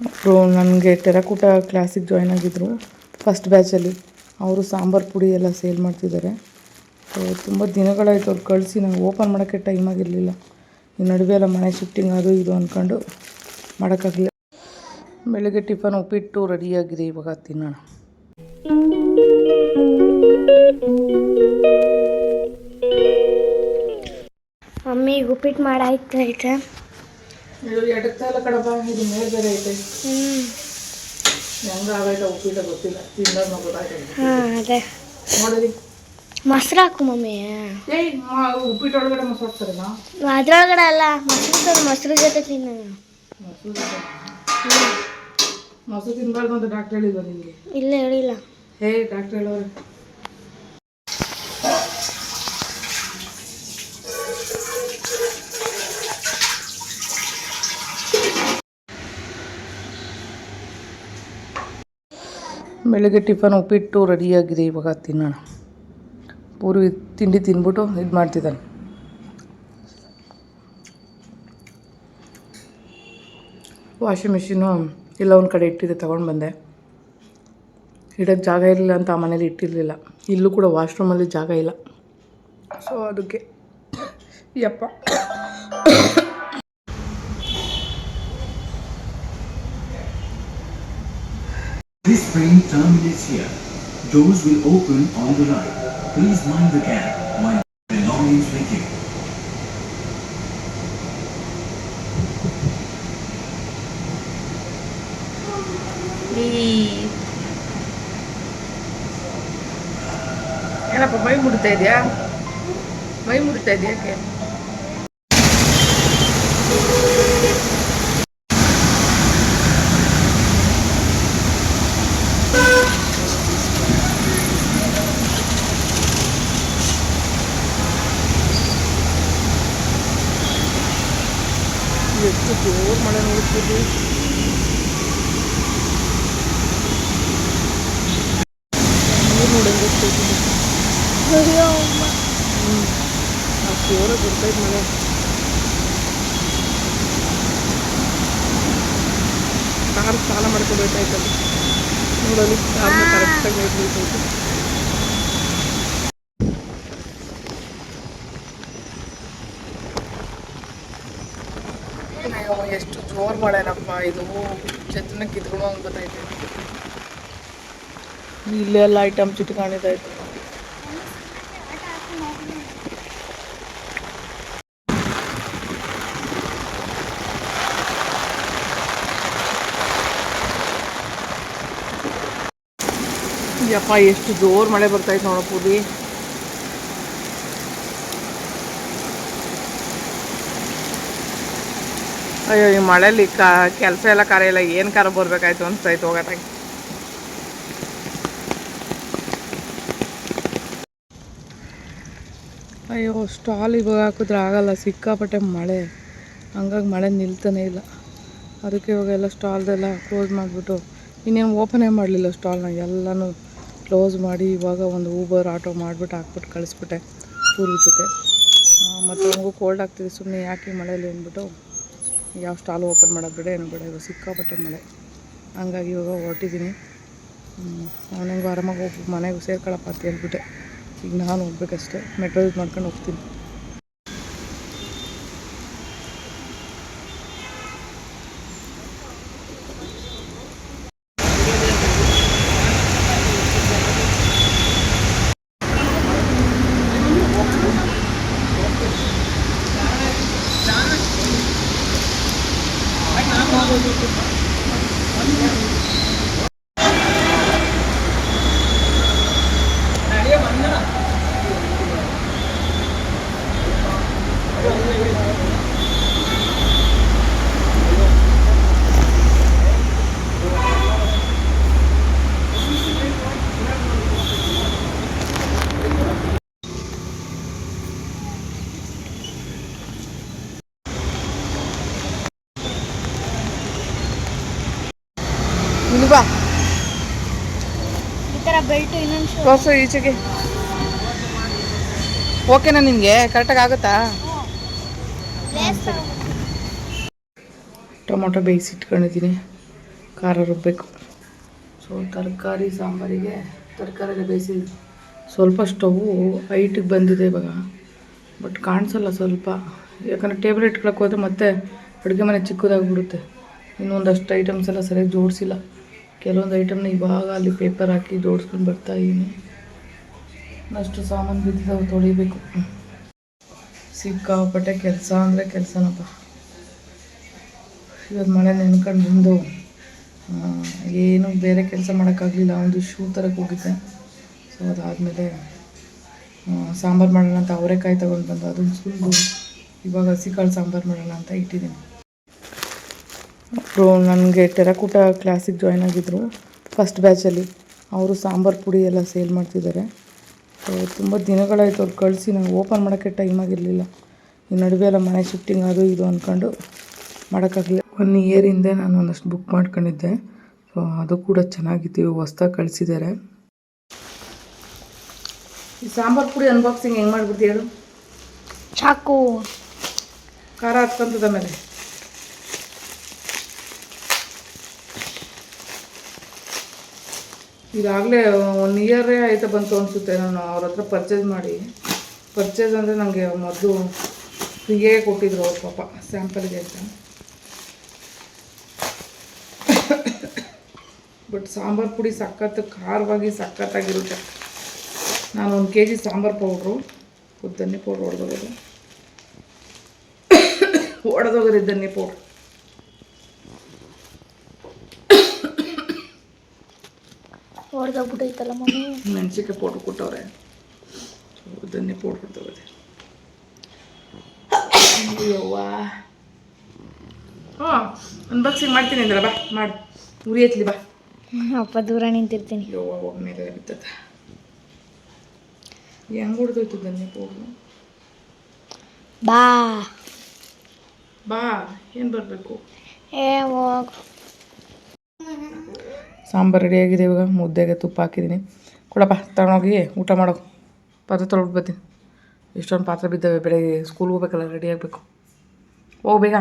ಒಬ್ಬರು ನನಗೆ ಟೆರಕೂಟ ಕ್ಲಾಸಿಗೆ ಜಾಯ್ನ್ ಆಗಿದ್ದರು ಫಸ್ಟ್ ಬ್ಯಾಚಲ್ಲಿ ಅವರು ಸಾಂಬಾರು ಪುಡಿ ಎಲ್ಲ ಸೇಲ್ ಮಾಡ್ತಿದ್ದಾರೆ. ಸೊ ತುಂಬ ದಿನಗಳಾಯಿತು ಅವ್ರು ಕಳಿಸಿ, ನಂಗೆ ಓಪನ್ ಮಾಡೋಕ್ಕೆ ಟೈಮ್ ಆಗಿರಲಿಲ್ಲ. ಈ ನಡುವೆ ಎಲ್ಲ ಮನೆ ಶಿಫ್ಟಿಂಗ್ ಅದು ಇದು ಅಂದ್ಕೊಂಡು ಮಾಡೋಕ್ಕಾಗಲಿಲ್ಲ. ಬೆಳಗ್ಗೆ ಟಿಫನ್ ಉಪ್ಪಿಟ್ಟು ರೆಡಿಯಾಗಿದೆ ಇವಾಗ ತಿನ್ನೋಣ. ಮಮ್ಮಿ ಉಪ್ಪಿಟ್ಟು ಮಾಡಾಯ್ತು ಐತೆ ಇದು ಎಡಕ್ತಾ ಇಲ್ಲ ಕಡಪ ಇದು ಮೇಲೆ ಬೇರೆ ಐತೆ. ಹೆಂಗೆ ಆಗೈತೆ ಉಪ್ಪಿಟ್ಟು ಗೊತ್ತಿಲ್ಲ. ತಿಂದಾಗ ಅದೇ. ನೋಡಿರಿ ಮೊಸರು ಹಾಕು ಮಮ್ಮಿ. ಏಯ್ ಉಪ್ಪಿಟ್ಟು ಒಳಗಡೆ ಮೊಸರು ಹಾಕ್ತಾರಲ್ಲ ಅದ್ರೊಳಗಡೆ ಅಲ್ಲ ಮೊಸರು ಮೊಸರು ಜೊತೆ ತಿನ್ನು ಮೊಸರು ತಿನ್ಬಾರ್ದು ಅಂತ ಡಾಕ್ಟರ್ ಹೇಳಿಲ್ವ ನಿಮಗೆ ಇಲ್ಲ ಹೇಳಿಲ್ಲ. ಹೇ ಡಾಕ್ಟರ್ ಹೇಳೋರು. ಬೆಳಗ್ಗೆ ಟಿಫನ್ ಉಪ್ಪಿಟ್ಟು ರೆಡಿಯಾಗಿದೆ, ಇವಾಗ ತಿನ್ನೋಣ. ಪೂರಿ ತಿಂಡಿ ತಿಂದ್ಬಿಟ್ಟು ಇದು ಮಾಡ್ತಿದ್ದಾನೆ. ವಾಷಿಂಗ್ ಮಿಷಿನು ಇಲ್ಲ ಒಂದು ಕಡೆ ಇಟ್ಟಿದ್ದೆ ತೊಗೊಂಡು ಬಂದೆ. ಇಡೋಕ್ಕೆ ಜಾಗ ಇರಲಿಲ್ಲ ಅಂತ ಆ ಮನೇಲಿ ಇಟ್ಟಿರಲಿಲ್ಲ. ಇಲ್ಲೂ ಕೂಡ ವಾಶ್ರೂಮಲ್ಲಿ ಜಾಗ ಇಲ್ಲ. ಸೊ ಅದಕ್ಕೆ ಯಪ್ಪ This train terminates here. Doors will open on the right. Please mind the gap while belongings with you. ಏನಪ್ಪ ಮೈ ಮುಡ್ತಾ ಇದೆಯಾ ಮೈ ಮುಡ್ತಾ ಇದೆಯಾ ಯಾಕೆ ಜೋರು ಮಳೆ ನೋಡ್ತಿದ್ವಿ ನೀರು ನೋಡಿ ಗೊತ್ತಿದ್ವಿ ಆ ಜೋರಾಗಿ ಬರ್ತೈತೆ ಮಳೆ ಕಾರ್ ಸ್ನಾನ ಮಾಡ್ಕೋಬೇಕಾಯ್ತಲ್ಲ ನೋಡಲು ಕಾರ್ನ ಕರೆಕ್ಟಾಗಿ ಹೋಗ್ಬೇಕಾಯ್ತು ಎಷ್ಟು ಜೋರು ಮಳೆನಪ್ಪ ಇದು ಛತ್ರನ ಕಿತ್ಕೊಂಡು ಹಂಗೆ ಬರ್ತೈತೆ ಇಲ್ಲೆಲ್ಲ ಐಟಮ್ ಚಿಟ್ಕೊಂಡಿದ್ದಾಯ್ತು ಯಪ್ಪ ಎಷ್ಟು ಜೋರು ಮಳೆ ಬರ್ತಾಯ್ತು ನೋಡೋ ಅಯ್ಯೋ, ಈ ಮಳೆಯಲ್ಲಿ ಕ, ಕೆಲಸ ಎಲ್ಲ ಕರೆ ಇಲ್ಲ, ಏನು ಕರ ಬರ್ಬೇಕಾಯ್ತು ಅನಿಸ್ತಾಯ್ತು ಹೋಗೋದಾಗಿ ಅಯ್ಯೋ, ಸ್ಟಾಲ್ ಇವಾಗ ಹಾಕಿದ್ರೆ ಆಗಲ್ಲ, ಸಿಕ್ಕಾಪಟ್ಟೆ ಮಳೆ. ಹಂಗಾಗಿ ಮಳೆ ನಿಲ್ತಾನೇ ಇಲ್ಲ. ಅದಕ್ಕೆ ಇವಾಗ ಎಲ್ಲ ಸ್ಟಾಲ್ದೆಲ್ಲ ಕ್ಲೋಸ್ ಮಾಡಿಬಿಟ್ಟು, ಇನ್ನೇನು ಓಪನೇ ಮಾಡಲಿಲ್ಲ ಸ್ಟಾಲ್ನ, ಎಲ್ಲನೂ ಕ್ಲೋಸ್ ಮಾಡಿ ಇವಾಗ ಒಂದು ಊಬರ್ ಆಟೋ ಮಾಡಿಬಿಟ್ಟು ಹಾಕ್ಬಿಟ್ಟು ಕಳಿಸ್ಬಿಟ್ಟೆ ಪೂರ್ವ ಜೊತೆ. ಮತ್ತು ನಮಗೂ ಕೋಲ್ಡ್ ಆಗ್ತಿದೆ ಸುಮ್ಮನೆ ಯಾಕೆ ಮಳೆಯಲ್ಲಿ ಅಂದ್ಬಿಟ್ಟು. ಯಾವ ಸ್ಟಾಲು ಓಪನ್ ಮಾಡೋದು ಬೇಡ, ಏನು ಬೇಡ, ಇವಾಗ ಸಿಕ್ಕಾಪಟ್ಟೆ ಮಳೆ. ಹಂಗಾಗಿ ಇವಾಗ ಹೊರಟಿದ್ದೀನಿ. ಅವನಿಗೆ ಆರಾಮಾಗಿ ಹೋಗಿ ಮನೆಗೆ ಸೇರ್ಕೊಳ್ಳಪ್ಪ ಅಂತ ಹೇಳ್ಬಿಟ್ಟೆ. ಈಗ ನಾನು ಹೋಗ್ಬೇಕಷ್ಟೆ, ಮೆಟ್ರೋ ಯೂಸ್ ಮಾಡ್ಕೊಂಡು ಹೋಗ್ತೀನಿ. ಇಲ್ಲಿ ಬಾ. ಈ ಥರ ಬೆಲ್ಟು ಇನ್ನೊಂದು ತೋರ್ಸು ಈಚೆಗೆ. ಓಕೆನಾ ನಿಮಗೆ ಕರೆಕ್ಟಾಗಿ ಆಗುತ್ತಾ? ಟೊಮೊಟೊ ಬೇಯಿಸಿ ಇಟ್ಕೊಂಡಿದ್ದೀನಿ. ಖಾರ ರುಬ್ಬಬೇಕು ಸೊ ತರಕಾರಿ ಸಾಂಬಾರಿಗೆ ತರಕಾರಿ ಬೇಯಿಸಿ ಸ್ವಲ್ಪ ಸ್ಟವ್ ಹೈಟಿಗೆ ಬಂದಿದೆ ಇವಾಗ. ಬಟ್ ಕಾಣಿಸಲ್ಲ ಸ್ವಲ್ಪ. ಯಾಕಂದರೆ ಟೇಬಲ್ ಇಟ್ಕೊಳಕ್ಕೆ ಹೋದ್ರೆ ಮತ್ತೆ ಅಡುಗೆ ಮನೆ ಚಿಕ್ಕದಾಗ್ಬಿಡುತ್ತೆ. ಇನ್ನೊಂದಷ್ಟು ಐಟಮ್ಸ್ ಎಲ್ಲ ಸರಿಯಾಗಿ ಜೋಡಿಸಿಲ್ಲ. ಕೆಲವೊಂದು ಐಟಮ್ನ ಇವಾಗ ಅಲ್ಲಿ ಪೇಪರ್ ಹಾಕಿ ಜೋಡಿಸ್ಕೊಂಡು ಬರ್ತಾ ಇದ್ದೀನಿ ಅಷ್ಟು ಸಾಮಾನು ಬಿದ್ದಿದ್ದಾವೆ ತೊಳಿಬೇಕು. ಸಿಕ್ಕಾಪಟ್ಟೆ ಕೆಲಸ ಅಂದರೆ ಕೆಲಸನಪ್ಪ. ಇವತ್ತು ಮಳೆ ನೆನ್ಕೊಂಡು ಬಂದು ಏನು ಬೇರೆ ಕೆಲಸ ಮಾಡೋಕ್ಕಾಗಲಿಲ್ಲ, ಒಂದು ಶೂ ಥರಕ್ಕೆ ಹೋಗಿದ್ದೆ. ಸೊ ಅದಾದಮೇಲೆ ಸಾಂಬಾರು ಮಾಡೋಣ ಅಂತ ಅವರೆಕಾಯಿ ತೊಗೊಂಡು ಬಂದು ಅದನ್ನು ಸುಲಿದು ಇವಾಗ ಹಸಿಕಾಳು ಸಾಂಬಾರು ಮಾಡೋಣ ಅಂತ ಇಟ್ಟಿದ್ದೀನಿ ಒಬ್ಬರು ನನಗೆ ಟೆರಕೂಟ ಕ್ಲಾಸಿಗೆ ಜಾಯ್ನ್ ಆಗಿದ್ದರು ಫಸ್ಟ್ ಬ್ಯಾಚಲ್ಲಿ ಅವರು ಸಾಂಬಾರು ಪುಡಿ ಎಲ್ಲ ಸೇಲ್ ಮಾಡ್ತಿದ್ದಾರೆ. ಸೊ ತುಂಬ ದಿನಗಳಾಯಿತು ಅವ್ರು ಕಳಿಸಿ ನಂಗೆ ಓಪನ್ ಮಾಡೋಕ್ಕೆ ಟೈಮ್ ಆಗಿರಲಿಲ್ಲ. ಈ ನಡುವೆ ಎಲ್ಲ ಮನೆ ಶಿಫ್ಟಿಂಗ್ ಅದು ಇದು ಅಂದ್ಕೊಂಡು ಮಾಡೋಕ್ಕಾಗಲಿಲ್ಲ. ಒನ್ ಇಯರ್ ಹಿಂದೆ ನಾನು ಒಂದಷ್ಟು ಬುಕ್ ಮಾಡ್ಕೊಂಡಿದ್ದೆ. ಸೊ ಅದು ಕೂಡ ಚೆನ್ನಾಗಿತ್ತು. ಹೊಸ್ದಾಗಿ ಕಳಿಸಿದ್ದಾರೆ. ಈ ಸಾಂಬಾರು ಪುಡಿ ಅನ್ಬಾಕ್ಸಿಂಗ್ ಹೆಂಗೆ ಮಾಡ್ಬಿಡ್ತೀಯ ಹೇಳು? ಚಾಕು. ಖಾರ ಹತ್ಕೊಂತದ ಮೇಲೆ. ಇದಾಗಲೇ ಒನ್ ಇಯರೇ ಆಯಿತು ಬಂತು ಅನಿಸುತ್ತೆ ನಾನು ಅವ್ರ ಹತ್ರ ಪರ್ಚೇಸ್ ಮಾಡಿ. ಪರ್ಚೇಸ್ ಅಂದರೆ ನನಗೆ ಮೊದಲು ಫ್ರೀಯೇ ಕೊಟ್ಟಿದ್ರು ಅವ್ರ ಪಾಪ ಸ್ಯಾಂಪಲ್ಗೆ ಅಂತ. ಬಟ್ ಸಾಂಬಾರು ಪುಡಿ ಸಖತ್, ಖಾರವಾಗಿ ಸಖತ್ತಾಗಿರುತ್ತೆ. ನಾನು ಒಂದು ಕೆ ಜಿ ಸಾಂಬಾರು ಪೌಡ್ರು ಉದ್ದನ್ನಿ ಪೌಡ್ರ್ ಹೊಡೆದೋಗೋದು ಹೊಡೆದೋಗೋದು ಧನ್ಯ ಪೌಡ್ರ್. ಹೊಡೆದೋಗ್ಬಿಟ್ಟೈತಲ್ಲ ಮಮ್ಮಿ. ಮೆಣಸಿನ್ಕಾಯಿ ಪೌಡ್ರ್ ಕೊಟ್ಟವ್ರೆ. ಧನ್ಯ ಪೌಡ್ರ್ ಹೊಡೆದೋಗದೆ ಯವ್ವ ಹಾಂ ಅನ್ಬಾಕ್ಸಿಂಗ್ ಮಾಡ್ತೀನಿ ಅಂದ್ರೆ ಬಾ ಮಾಡಿ. ಉರಿ ಎತ್ಲಿ ಬಾ. ಅಪ್ಪ ದೂರ ನಿಂತಿರ್ತೀನಿ. ಯವ್ವ ಮೇಲೆ ಬಿತ್ತದ ಹೆಂಗೆ ಹೊಡೆದೋಯ್ತು ಧನ್ಯ ಪೌಡ್ರು ಬಾ. ಬಾ ಏನು ಬರಬೇಕು? ಏ ಹೋಗು. ಸಾಂಬಾರು ರೆಡಿಯಾಗಿದೆ ಇವಾಗ. ಮುದ್ದೆಗೆ ತುಪ್ಪ ಹಾಕಿದ್ದೀನಿ. ಕೊಡಪ್ಪ ತಗೊಂಡೋಗಿ ಊಟ ಮಾಡೋ. ಪಾತ್ರೆ ತೊಳ್ಬಿಟ್ಟು ಬರ್ತೀನಿ. ಎಷ್ಟೊಂದು ಪಾತ್ರೆ ಬಿದ್ದಾವೆ, ಬೆಳಗ್ಗೆ ಸ್ಕೂಲ್ಗೆ ಹೋಗ್ಬೇಕಲ್ಲ ರೆಡಿ ಆಗಬೇಕು. ಹೋಗ್ಬೇಗ